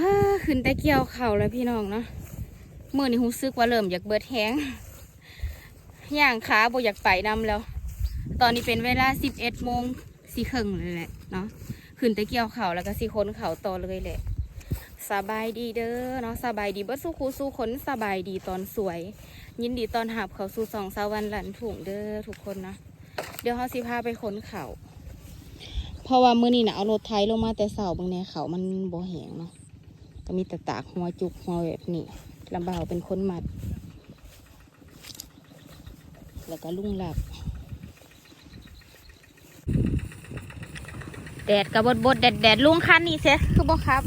ฮ่าขึ้นแต่เกี่ยวเข่าแล้วพี่น้องเนาะเมื่อนี้รู้สึกว่าเริ่มอยากเบิดแห้งย่างขาบ่อยากไปนำแล้ว ตอนนี้เป็นเวลาสิบเอ็ดโมงสี่ครึ่งเลยแหละเนาะขึ้นแต่เกี่ยวเข่าแล้วก็สี่คนเข่าต่อเลยแหละสบายดีเด้อเนาะสบายดีเบิดสู้คูสู้คนสบายดีตอนสวย ยินดีตอนหับเขาสู่สองสาววันหลันถุงเด้อทุกคนนะเดี๋ยวเขาสิพาไปขนเขาเพราะว่ามื้อนี้นะเอารถไถลงมาแต่เสาบางแนเขามันบ่แหงเนาะ ก็มีแต่ตากหัวจุกหัวแบบนี้ลำบาเป็นคนมัด แล้วก็ลุ่งหลับ แดดกับบดบดแดดแดดลุงคันนี่เสียคือบ่ครับ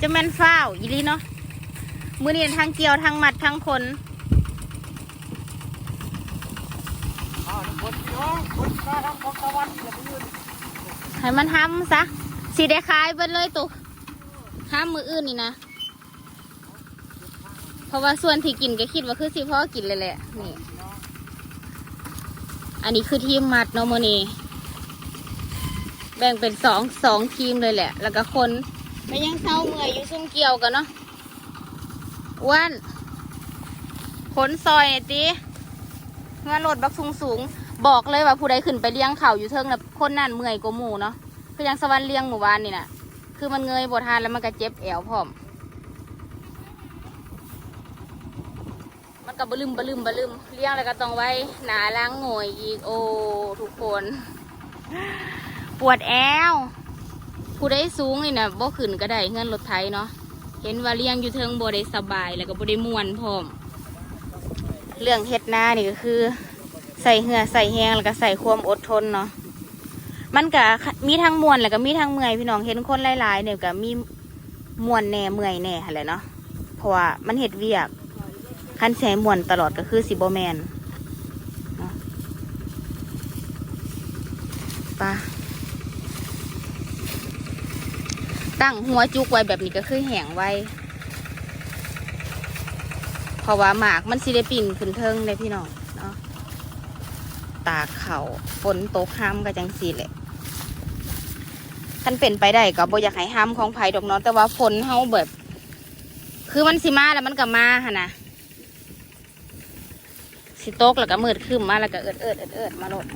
จะแม่นฟ้าวอีลีเนาะมือนี่ทั้งเกี่ยวทั้งมัดทั้งคนอ้างคนมาทางขนให้มันห้ำซะ สีได้ขายเบิดเลยตุห้ามมืออื่นนี่นะ เพราะว่าส่วนที่กินก็คิดว่าคือสิพ่อกินเลยแหละนี่อันนี้คือทีมมัดเนโมนีแบ่งเป็นสองสองทีมเลยแหละ แล้วก็คนไม่ยังเศร้าเมื่อยอยู่ซุ่มเกี่ยวกันเนาะอ้วนขนซอยหน่อยตีเงินรถบักสูงสูง บอกเลยว่าผู้ใดขึ้นไปเลี้ยงเขาอยู่เทิงนะคนนั่นเมื่อยกว่าหมูเนาะ คือยังสวรรค์เลี้ยงหมู่บ้านนี่นะคือมันเงยบทานแล้วมันก็เจ็บแอวพร้อม มันก็บลืมบลืมบลืมเลี้ยงแล้วก็ต้องไว้หนาล้างโงยอีกโอ้ทุกคน ปวดแอวผู้ได้สูงนี่นะบ่ขึ้นก็ได้เงินรถไถเนาะเห็นว่าเลี้ยงอยู่เทิงบ่ได้สบายแล้วก็บ่ได้มวนพร้อม เรื่องเฮ็ดนานี่ก็คือ ใส่เหือใส่แหงแล้วก็ใส่ความอดทนเนาะ มันก็มีทั้งมวนแล้วก็มีทั้งเมื่อยพี่น้องเห็นคนหลายๆเนี่ยก็มีมวนแหน่เมื่อยแหน่หั่นแหละเนาะเพราะว่ามันเฮ็ดเวียกคันแสมวนตลอดก็คือสิบแมนเนาะไปะตั้งหัวจุกไว้แบบนี้ก็คือแห้งไว้ เพราะว่าหมากมันสิได้ปิ่นขึ้นเทิงเลยพี่น้องเนาะตากเขาฝนตกห้ามก็จังสีแหละ คันเป็นไปได้ก็บ่อยากให้ห้ามของไผ่ดอกเนาะแต่ว่าฝนเฮาแบบ คือมันสิมาแล้วมันก็มาหะนะสิโตกแล้วก็มืดขึ้นมาแล้วก็เอิดเอิดเอิดเอิดมาโลด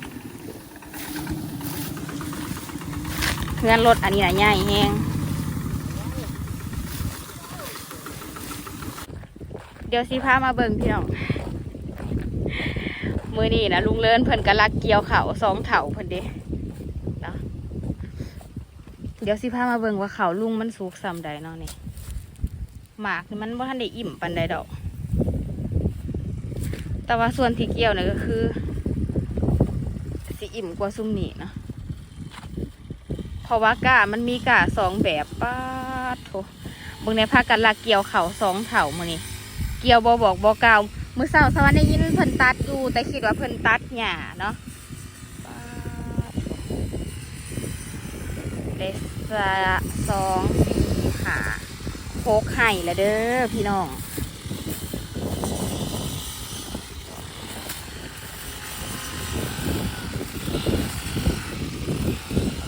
เพื่อนรถอันนี้นะใหญ่แห้งเดี๋ยวสิพามาเบิ่งพี่น้องมือนี่นะลุงเลินเพิ่นกะลักเกี่ยวเขาสองเถาเพิ่นเด้ เดี๋ยวสิพามาเบิ่งว่าเขาลุงมันสุกซ้ำใดเนาะนี่หมากมันบ่าทันได้อิ่มปันใดดอก แต่ว่าส่วนที่เกี่ยวเนี่ยก็คือสีอิ่มกว่าซุ่มนี่เนาะเพราะว่ากามันมีกาสองแบบป้าโถบิ่งในภาคกันลาเกี่ยวเขาสองเถามือนี่เกี่ยวบอบอกบอกกล่าวมือเสาร์สวรรค์ได้ยินเพิ่นตัดอยู่แต่คิดว่าเพิ่นตัดหญ้าเนาะป๊าดโถเลสองสี่หาโคกไห่ละเด้อพี่น้อง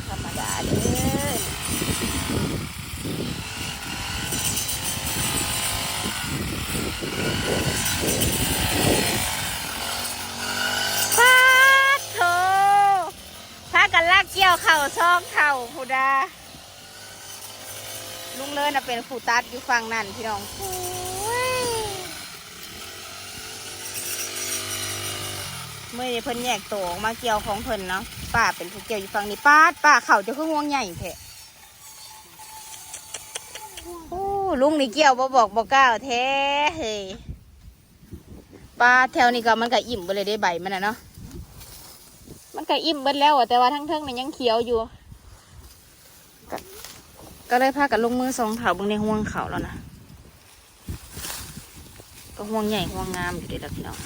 ธรรมดาเด้อปาดโถพากันลากเกี่ยวเข่าช่องเข่าพูดา งเลินน่ะเป็นผู้ตัดอยู่ฝั่งนั่นพี่น้องเมื่อเพิ่นแยกตัวออกมาเกี่ยวของเพิ่นเนาะป้าเป็นผู้เกี่ยวอยู่ฝั่งนี้ป้าป้าเข่าจะคือห่วงใหญ่แท้โอ้ลุงนี่เกี่ยวบ่บอกบ่กล่าวแท้เฮ้ยป้าแถวนี้ก็มันก็อิ่มไปเลยได้ใบมันนะเนาะ มันก็อิ่มเบิดแล้วอะแต่ว่าทั้งเทิงมันยังเขียวอยู่ ก็เลยพากันลงมือสองเถาเบิ่งในห่วงเขาแล้วนะก็ห่วงใหญ่ห่วงงามอยู่เดีแล้วพี่น้อง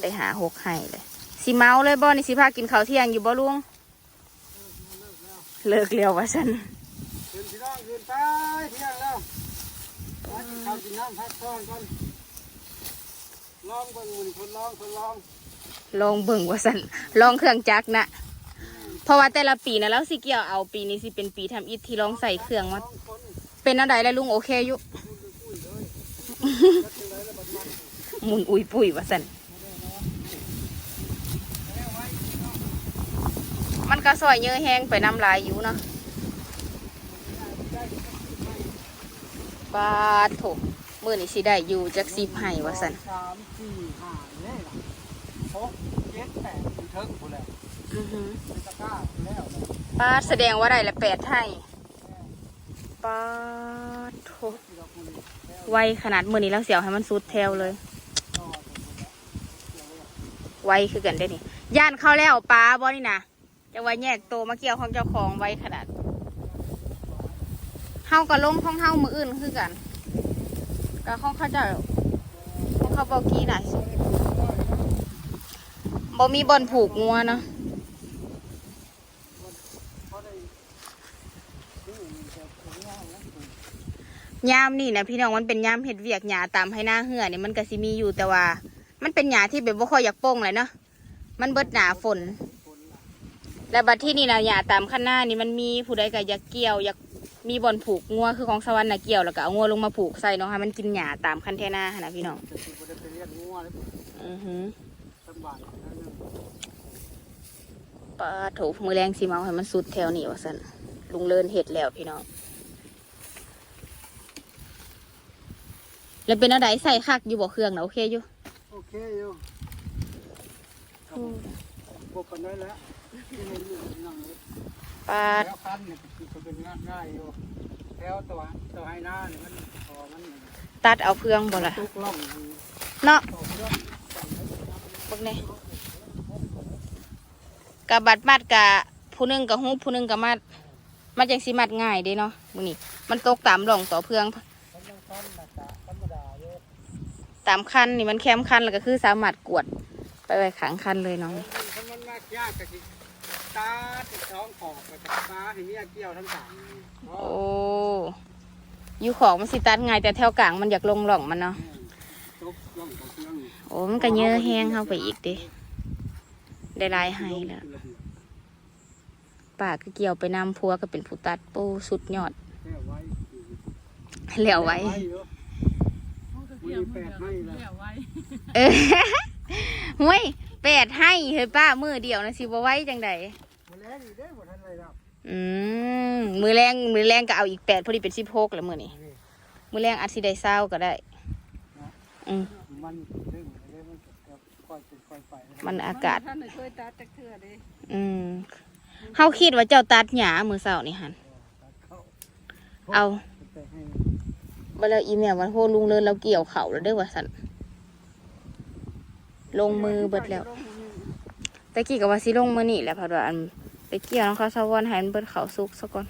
ได้หาหกไห้เลยสิเมาเลยบ่นี่สิพากินข้าวเที่ยงอยู่บ่ลุงเลิกเร็ววะฉันยืนพี่น้องยืนไปเที่ยงแล้วมากินข้าวกินน้ำพักผ่อนก่อนลองเบิ่งมือนี่คนลองคนลองลองเบิ่งว่าสันลองเครื่องจักรนะ เพราะว่าแต่ละปีนะแล้วสิเกี่ยวเอาปีนี้สิเป็นปีทำอิฐที่ลองใส่เครื่องมาเป็นอะไรแล้วลุงโอเคอยู่หมุนอุยปุยว่าสันมันก็ซอยเยอะแห้งไปน้ำลายอยู่เนาะบาดโถมือนี่สิได้อยู่จักสิบไห้ว่าสันสามสี่ห้าเนี่ยล่ะหกเจ็ดแปดถึงเทิงหมดแล้วอื้อหือเป็น ตะกร้าแล้วเลยปาแสดงว่าได้ละแปดไห้ป้าดโถที่เราคุยแล้วไวขนาดมือนี้แล้วเสียวให้มันสุดแถวเลย ไวคือกันได้นี่ย่านเข้าแล้วปลาบ่นี่นะจะไว้แยกตัวมาเกี่ยวของเจ้าของไวขนาดเฮากับลงของเฮามืออื่นคือกันกับของเขาจ้าของเขาบอกี้น่ะบ่มีบอลผูกงัวเนาะได้นี่มันจะถึงยาวแล้ว ยามนี่นะพี่น้องมันเป็นยามเห็ดเวียกหญ้าตามให้หน้าเหือนี่มันก็สิมีอยู่แต่ว่า มันเป็นหญ้าที่แบบบ่าค่อยอยากโป่งเลยเนาะมันเบิดหนาฝน และบัดที่นี่นะหญ้าตามข้างหน้านี่มันมีผู้ใดก็อยากเกี่ยวอยากมีบอลผูกงัวคือของสวรรค์นะเกี่ยวแล้วก็เอางัวลงมาผูกใส่เนาะให้มันกินหญ้าตามคันแท่หน้าหั่นนะพี่น้องอือหือปลาโถมือแรงสีเมาให้มันสุดแถวนี้ว่าสันลุงเลินเห็ดแล้วพี่น้อง แล้วเป็นอะไรใส่คักอยู่บ่เครื่องนะโอเคอยู่โอเคอยู่ครับผมบวกกันได้แล้วที่เห็นอยู่นั่งเลยปลาแล้วคันเนี่ยคือเป็นง่ายอยู่แล้วตัวตัวให้หน้าเนี่ยมันพอมันตัดเอาเครื่องบ่ล่ะตุกล่องเนาะต่อเรื่องพวกนี้กับบัดมัดกับผู้หนึงกับฮูบผู้หนึงกับมัด มันจังสิมัดง่ายเด้เนาะมื้อนี้มันตกตามร่องต่อเพื่อง มันยังคันนะจ๊ะธรรมดาอยู่ ตามคันนี่มันแคมคันแล้วก็คือสามารถกวดไปไว้ขังคันเลยน้องถ้ามันมากยากก็สิตาติดท้องขอบไปกับตาห้เมียเกี่ยวทั้งสามโอ้อยู่ของมันสิตัดไงแต่แถวกลางมันอยากลงหล่องมันเนาะโอ้มันก็เยอะแห้งเข้าไปอีกดิได้ลายให้แล้วป่าก็เกี่ยวไปนำพัวก็เป็นผู้ตัดปูสุดยอดแค่ไว้เหลียวไว้ มีแปดให้แล้วเออห้วยแปดให้เฮ้ยป้ามือเดียวนะสิบ่ไว้จังใดมาแล้วนี่ได้หมดทันเลยครับอืมมือแรงมือแรงก็เอาอีกแปดพอดีเป็นสิบหกแล้วมือนี่มือแรงอาจสิได้เศร้าก็ได้อืมมันเรื่องอะไรมันจะค่อยเป็นค่อยไปมันอากาศท่านเคยตัดจักเทื่อเด้อืมเฮาคิดว่าเจ้าตัดหญ้ามือเสาร์นี่หันเข้าเอาแต่ให้ บ่แล้วอีเมลวันโหลุงเลินเราเกี่ยวเขาแล้วเด้อว่าสันลงมือเบิดแล้วตะกี้ก็ว่าสิลงมือนี่แหละเพราะว่าอันไปเกี่ยวน้องเขาสะวอนให้มันเบิดเขาสุกซะก่อน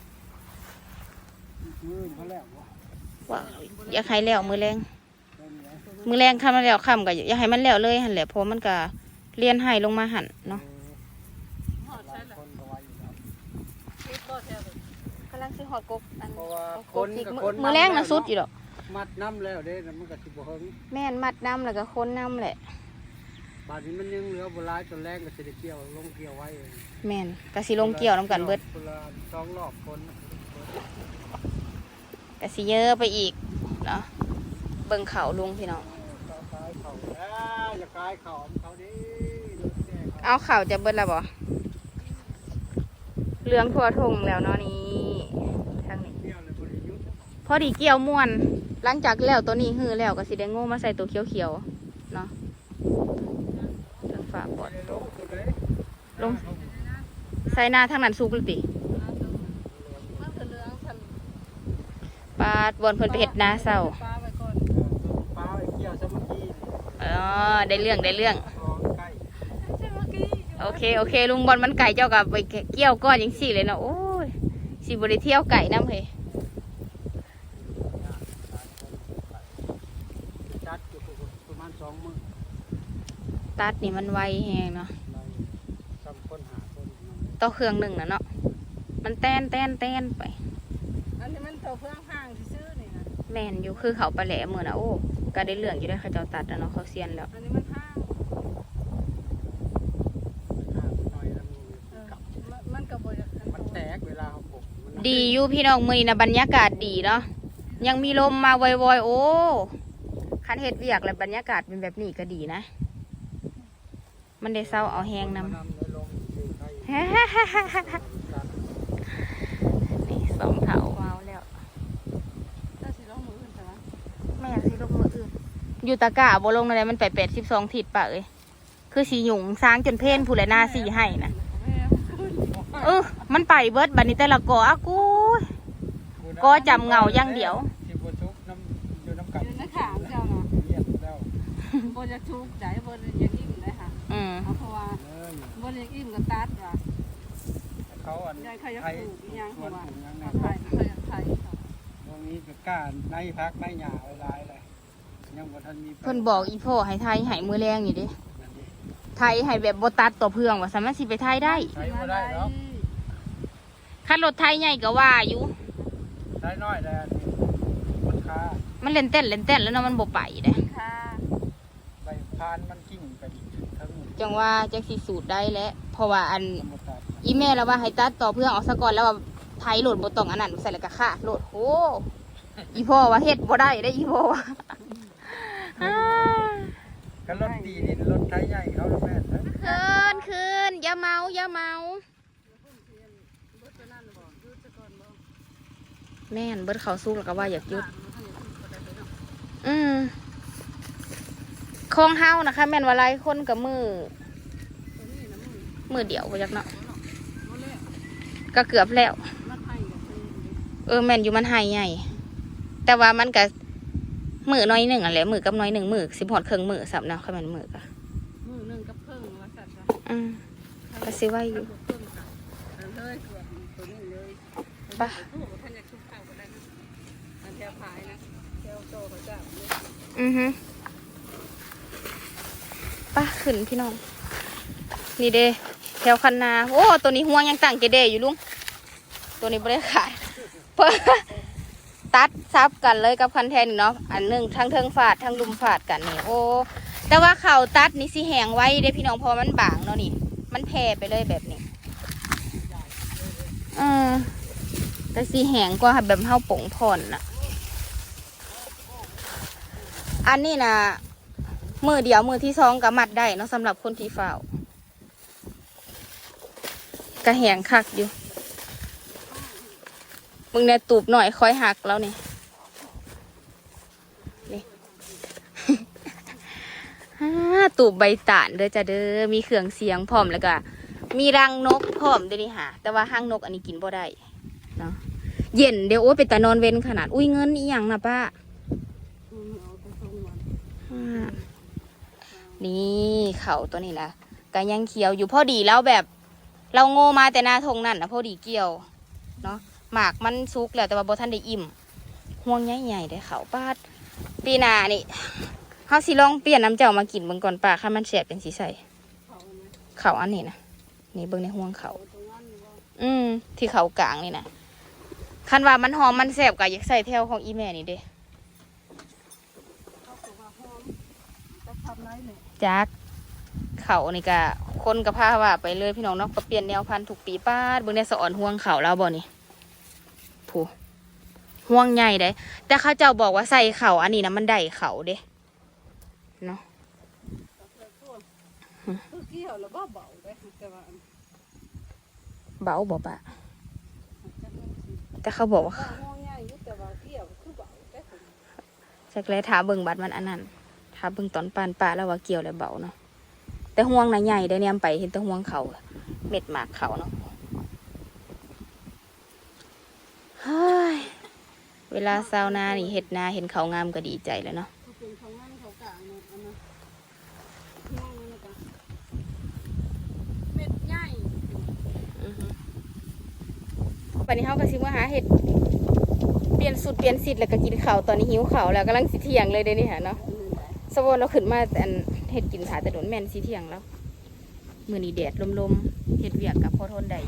มือเขาแล้ววะว่าอยากให้แล้วมือแรงได้ไหมมือแรงทำมันแล้วค่ำก็อยากให้มันแล้วเลยหันแหละเพราะมันก็เลียนให้ลงมาหันเนาะหอดหลาใช่ยละคนก็ไว้อยู่แล้วคิดบ่แท้เลยกำลังสิหอดกบอันเพราะว่าเอาคกบนอีกกับมือคนมือแรงนะสุดอยู่ดอก มัดน้ำแล้วเด้แล้วมันก็สิบ่เฮิงแม่นมัดน้ำแล้วก็ค้นน้ำแหละบาดนี้มันยังเหลือบ่หลายจนแรงก็สิได้เกี่ยวลงเกี่ยวไว้เองแม่นก็สิลงเกี่ยวน้ำกันเบิดคนละสองรอบคนก็สิเยอะไปอีกเนาะเบิ่งเขาลุงพี่น้องเขาขายเขาแล้วอย่าขายเขาเขาดิเดี๋ยวแก้เขาเอาเขาจะเบิดแล้วบ่เหลืองทั่วทงแล้วเนาะนี่ทางนี้เกี่ยวเลยบริยุทธ์พอดีเกี่ยวม่วน หลังจากแล้วตัวนี้ฮือแล้วก็สิได้โง่มาใส่ตัวเขียวๆเนาะทางฝาปอดลงตัวไหนลงใส่หน้าทางนั้นสุกหลืองทันปาดบอนเพิ่นไปเฮ็ดนาเศร้าปลาไว้ก่อนไอ้เออได้เรื่องได้เรื่อง โอเคโอเคลุงบอลมันไก่เจ้ากับไปเกี่ยวก้อนยังสี่เลยเนาะโอ้ยสิบริเที่ยวไก่น้ำเฮย จัดอยู่ประมาณสองมื้อ ตัดนี่มันไวแฮงเนาะไรสามคนหาคนต่อเครื่องหนึ่งนะเนาะมันแต้นแต้นแต้นไปอันนี้มันตัวเพื่องห้างซื่อๆนี่นะแม่นอยู่คือเขาปลาแหลมเหมือนนะโอ้ก็ได้เรื่องอยู่ได้เขาเจ้าตัดนะเนาะเขาเซียนแล้วอันนี้มันห้างหาหน่อยแล้วเออกับมันมันดีอยู่พี่น้องมือนี้นะบรรยากาศดีเนาะยังมีลมมาวอยๆโอ้คันเฮ็ดเวียกแล้วบรรยากาศเป็นแบบนี้ก็ดีนะ มันได้เศร้าเอาแหงนำนำในลมสีไข่นี่สองเถาว้าวแล้วถ้าสิลงมืออื่นแต่ว่าแม่สิลงมืออื่นอยู่ตะกร้าบ่ลงอะไรมันไปแปดสิบสองทิศปะเอ้ยคือสีหยุงสร้างจนเพ่นผู้ใดหน้าสีให้นะแม่ขึ้นเออมันไปเบิดบัดนี้แต่ละกออากูยก็จำเงาอย่างเดียวที่บัวชุกน้ำอยู่น้ำกัดอยู่ในขางเจ้าน่ะเงียบแล้วบ่จะทุกข์ใจบ่จะยัง อิ่มเลยค่ะอืมเอาเพราะว่าเออบ่จะอิ่มก็ตัดว่ะเขาอันยายเขาอยากไทยปลูกอีหยังสวนว่าปลูกหยังเขานะไทยเขาอยากไทยค่ะตรงนี้ก็กล้าในพักในหญ้าหลายๆเลยยังบ่ทันมีเพิ่นบอกอีพ่อให้ไทยให้มือแรงนี่เดิไทยให้แบบบ่ตัดต่อเพื่องว่าสามารถสิไปไทยได้ใช้บ่ได้เนาะคันรถไทยใหญ่ก็ว่าอยู่ ใช้น้อยแต่อันนี้มันคามันเล่นเต้นเล่นเต้นแล้วเนาะมันบ่ไปเด้ค่ะใบพานมันกิ่งไปทั้งหมด จังว่าจักสิสูตรได้แล้วเพราะว่าอันทั้งหมดตัดอีแม่แล้วว่าให้ตัดต่อเพื่องเอาซะก่อนแล้วว่าไทยโหลดบ่ต้องอันนั้นใส่แล้วก็ค่าโหลดโอ้อีพ่อว่าเฮ็ดบ่ได้ได้อีพ่อว่าอ้าก็รถดีดินรถไถใหญ่เขาแล้วแม่นเด้อคืนคืนอย่าเมาอย่าเมาแม่นเบิดเขาสู้แล้วก็ว่าอยากหยุด อืม ของเฮานะคะ แม่นว่าหลายคนกับมือมือเดียวบ่จักเนาะก็เกือบแล้ว เออแม่นอยู่มันหายใหญ่ แต่ว่ามันก็มือน้อยหนึ่งอะแหละมือกับน้อยหนึ่งมือสิบหอดเครื่องมือสับเนาะค่อยแม่นมือก็มือหนึงกับครึ่งว่าซั่นจ้ะอืมก็สิไว้อยู่ครึ่งค่ะเลยเกือบตัวนี้เลยไปโอ้โหท่านอยากชุบข้าวก็ได้นะอันแถวพายนะแถวโตเขาจะเลยอือฮึไป้าขึ้นพี่น้อง นี่เด้แถวคันนา โอ้ ตัวนี้ห่วงยังตั้งเกเดอยู่ลุง ตัวนี้บริขาย เพิ่นตัดซับกันเลยกับคันแทนเนาะ อันหนึ่งทั้งเทิงฝาดทั้งลุมฝาดกันนี่ โอ้ แต่ว่าเข่าตัดนี่สิแหงไว้เด้พี่น้องเพอมันบางเนาะนี่ มันแผ่ไปเลยแบบนี้อืมแต่สีแหงกว่าแบบเฮาป่งผ่อนนะอันนี้นะ มือเดียวมือที่สองก็มัดได้เนาะสำหรับคนที่เฝ้ากระแหงคักอยู่มึงเนี่ยตูบหน่อยคอยหักแล้วนี่นี่ตูบใบตานเด้อจ้ะเด้อมีเครื่องเสียงพร้อมแล้วก็มีรังนกพร้อมเด้วยนี่ค่ะแต่ว่าห้างนกอันนี้กินบ่ได้เนาะเย็นเดี๋ยวโอ้ไปแต่นอนเว้นขนาดอุ้ยเงินอีหยังนะป้า อืมเอาไปส่งมัน อ่า นี่เขาตัวนี้นะก็ยังเขียวอยู่พอดีแล้วแบบ เราโง่มาแต่หนาทงนั่นนะพอดีเกี่ยวเนาะหมากมันซุกแล้วแต่ว่าบ่ทันได้อิ่มห่วงใหญ่ๆได้เขาปาดปีนานี่เฮาสิลองเปลี่ยนน้ำเจ้ามากินเบิ่งก่อนป้าค่ะมันแสบเป็นสีใสเขาอันนี้นะนี่เบิ่งในห่วงเขาอืมที่เขากลางนี่นะคันว่ามันหอมมันแสบก็อยากใส่แถวของอีแม่นี่เด้ เขาบอกว่าหอมจะทำไรเนี่ยจักเขานี่ก็คนกับผ้าว่าไปเลยพี่น้องเนาะก็เปลี่ยนแนวพันธุ์ทุกปีป้าดเบิ่งได้สะอ่อนห่วงเขาแล้วบ่นี่ผู้ห่วงใหญ่ได้ แต่เขาเจ้าบอกว่าใส่เขาอันนี้นะมันได้เขาเด้เนาะคือเกี่ยวแล้วบ่เบาได้แต่ว่าเบาบ่ปะจะเริ่มสิแต่เขาบอกว่าว่าห้องใหญ่อยู่แต่ว่าเกี่ยวคือเบาได้ผมจักแลถาเบิ่งบัดมันอันนั้น ถาเบิ่งตอนปานปลาแล้วว่าเกี่ยวแล้วเบาเนาะแต่ห่วงน่ะใหญ่ได้เนี่ยไปเห็นแต่ห่วงเขาเม็ดหมากเขาเนาะเฮ้ยเวลาซาวนานี่เห็ดนาเห็นเขางามก็ดีใจแล้วเนาะวันนี้เขาก็ซิมาหาเห็ดเปลี่ยนสุดเปลี่ยนสิทธิ์แล้วก็กินข้าวตอนนี้หิวข้าวแล้วกำลังสิเที่ยงเลยเดนี่ฮะเนาะ สวัอนเราขึ้นมาอันเห็ดกินถาแต่โดนแม่นสีเทียงแล้วมือนีแดดลมๆเห็ดเวียกกับพอทนได้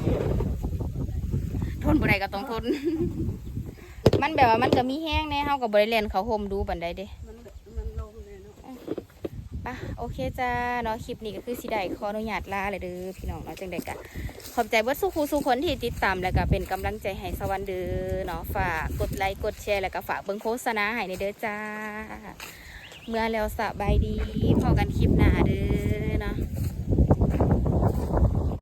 ทนบ่ได้ก็ต้องทน มันแบบว่ามันก็มีแห้งแน่เฮากับบริเลนเขาโฮมดูบันไดเด้ป่ะโอเคจ้าเนาะคลิปนี้ก็คือสิได้ขออนุญาตลาเลยเด้อพี่น้องเนาะจังได๋กะขอบใจเบิดสู้ครูสู้คนที่ติดตามแล้วก็เป็นกำลังใจให้สวันเด้อเนาะฝากกดไลค์กดแชร์แล้วก็ฝากเบิ่งโฆษณาให้ในเด้อจ้า เมื่อแล้วสบายดีพอกันคลิปหน้าเด้อ